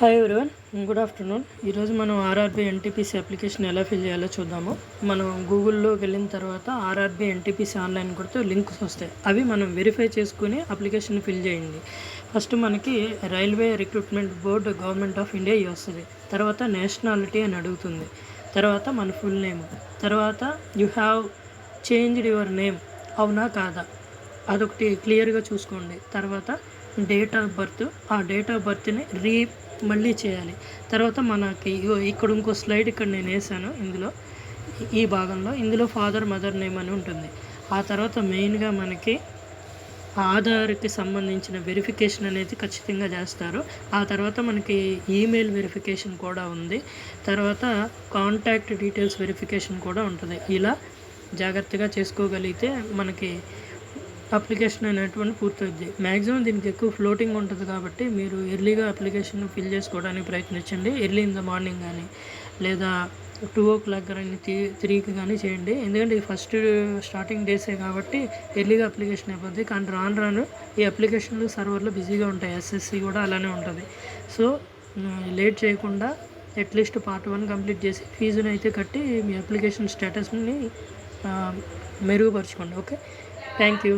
Hi everyone good afternoon ఈరోజు మనం RRB NTPC application ఎలా ఫిల్ చేయాలో చూద్దాము. మనం గూగుల్లో వెళ్ళిన తర్వాత ఆర్ఆర్బీ ఎన్టీపీసీ ఆన్లైన్ కొడితే లింక్స్ వస్తాయి. అవి మనం వెరిఫై చేసుకుని అప్లికేషన్ ఫిల్ చేయండి. ఫస్ట్ మనకి railway recruitment board government of India ఇవి వస్తుంది. తర్వాత నేషనాలిటీ అని అడుగుతుంది. తర్వాత మన ఫుల్ నేమ్ తర్వాత you have changed your name అవునా కాదా? అదొకటి క్లియర్గా చూసుకోండి. తర్వాత డేట్ ఆఫ్ బర్త్ ఆ డేట్ ఆఫ్ బర్త్ని రీ మళ్ళీ చేయాలి. తర్వాత మనకి ఇక్కడ ఇంకో స్లైడ్ ఇక్కడ నేను వేసాను ఇందులో ఈ భాగంలో. ఇందులో ఫాదర్ మదర్ నేమ్ అని ఉంటుంది. ఆ తర్వాత మెయిన్గా మనకి ఆధార్కి సంబంధించిన వెరిఫికేషన్ అనేది ఖచ్చితంగా చేస్తారు. ఆ తర్వాత మనకి ఈమెయిల్ వెరిఫికేషన్ కూడా ఉంది. తర్వాత కాంటాక్ట్ డీటెయిల్స్ వెరిఫికేషన్ కూడా ఉంటుంది. ఇలా జాగ్రత్తగా చేసుకోగలిగితే మనకి అప్లికేషన్ అనేటువంటి పూర్తవుద్ది. మ్యాక్సిమం దీనికి ఎక్కువ ఫ్లోటింగ్ ఉంటుంది కాబట్టి మీరు ఎర్లీగా అప్లికేషన్ ఫిల్ చేసుకోవడానికి ప్రయత్నించండి. ఎర్లీ ఇన్ ద మార్నింగ్ కానీ లేదా టూ ఓ క్లాక్ కానీ త్రీ త్రీకి కానీ చేయండి. ఎందుకంటే ఇది ఫస్ట్ స్టార్టింగ్ డేసే కాబట్టి ఎర్లీగా అప్లికేషన్ అయిపోద్ది. కానీ రాను రాను ఈ అప్లికేషన్లు సర్వర్లు బిజీగా ఉంటాయి. ఎస్ఎస్సి కూడా అలానే ఉంటుంది. సో లేట్ చేయకుండా at least part one complete చేసి ఫీజుని అయితే కట్టి మీ అప్లికేషన్ స్టేటస్ని మెరుగుపరచుకోండి. ఓకే? Thank you.